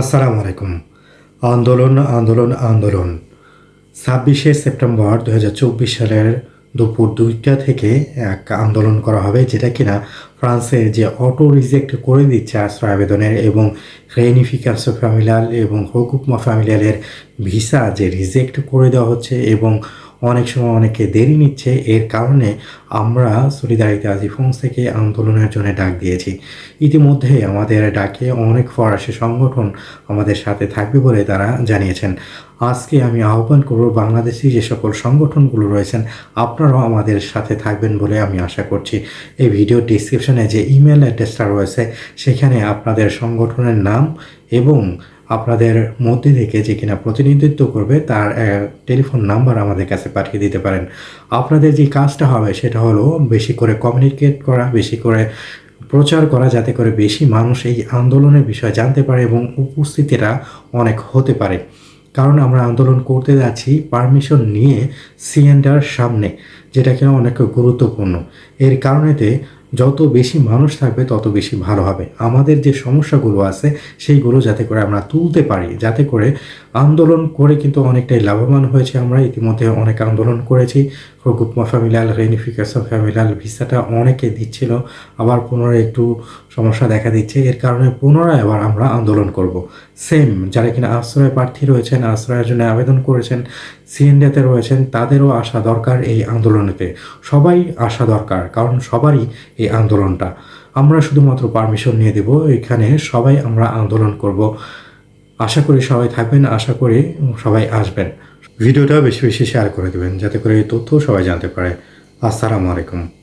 আসসালামু আলাইকুম। আন্দোলন আন্দোলন আন্দোলন। ছাব্বিশে সেপ্টেম্বর দু হাজার চব্বিশ সালের দুপুর দুইটা থেকে এক আন্দোলন করা হবে, যেটা কিনা ফ্রান্সে যে অটো রিজেক্ট করে দিচ্ছে আশ্রয় আবেদনের এবং রেনিফিকাসো ফ্যামিলিয়াল এবং হকুকমা ফ্যামিলিয়ালের ভিসা যে রিজেক্ট করে দেওয়া হচ্ছে এবং অনেক সময় অনেকে দেরি নিচ্ছে, এর কারণে আমরা সলিদারিতে আজি ফোন্স থেকে আন্দোলনের জন্য ডাক দিয়েছি। ইতিমধ্যে আমাদের ডাকে অনেক ফরাসি সংগঠন আমাদের সাথে থাকবে বলে তারা জানিয়েছেন। আজকে আমি আহ্বান করব বাংলাদেশি যে সকল সংগঠনগুলো রয়েছেন, আপনারাও আমাদের সাথে থাকবেন বলে আমি আশা করছি। এই ভিডিও ডিসক্রিপশনে যে ইমেল অ্যাড্রেসটা রয়েছে, সেখানে আপনাদের সংগঠনের নাম এবং আপনাদের মধ্যে থেকে যে কিনা প্রতিনিধিত্ব করবে, তার টেলিফোন নাম্বার আমাদের কাছে পাঠিয়ে দিতে পারেন। আপনাদের যে কাজটা হবে, সেটা হলো বেশি করে কমিউনিকেট করা, বেশি করে প্রচার করা, যাতে করে বেশি মানুষ এই আন্দোলনের বিষয়ে জানতে পারে এবং উপস্থিতিটা অনেক হতে পারে। কারণ আমরা আন্দোলন করতে যাচ্ছি পারমিশন নিয়ে সিএনডার সামনে, যেটা কিনা অনেক গুরুত্বপূর্ণ। এর কারণেতে যত বেশি মানুষ থাকবে, তত বেশি ভালো হবে। আমাদের যে সমস্যাগুলো আছে, সেইগুলো যাতে করে আমরা তুলতে পারি, যাতে করে আন্দোলন করে কিন্তু অনেকটাই লাভবান হয়েছে আমরা। ইতিমধ্যে অনেক আন্দোলন করেছি। প্রগুপমা ফ্যামিলিয়াল, রেনিফিকেশন ফ্যামিলিয়াল ভিসাটা অনেকে দিচ্ছিল। আবার পুনরায় একটু সমস্যা দেখা দিচ্ছে। এর কারণে পুনরায় আবার আমরা আন্দোলন করব। সেম যারা কিনা আশ্রয় প্রার্থী রয়েছেন, আশ্রয়ের জন্য আবেদন করেছেন সিএনডিতে রয়েছেন, তাদেরও আসা দরকার এই আন্দোলনেতে। সবাই আসা দরকার, কারণ সবারই এই আন্দোলনটা। আমরা শুধুমাত্র পারমিশন নিয়ে দেব, এখানে সবাই আমরা আন্দোলন করব। আশা করি সবাই থাকবেন, আশা করি সবাই আসবেন। ভিডিওটা বেশি বেশি শেয়ার করে দেবেন, যাতে করে এই তথ্য সবাই জানতে পারে। আসসালামু আলাইকুম।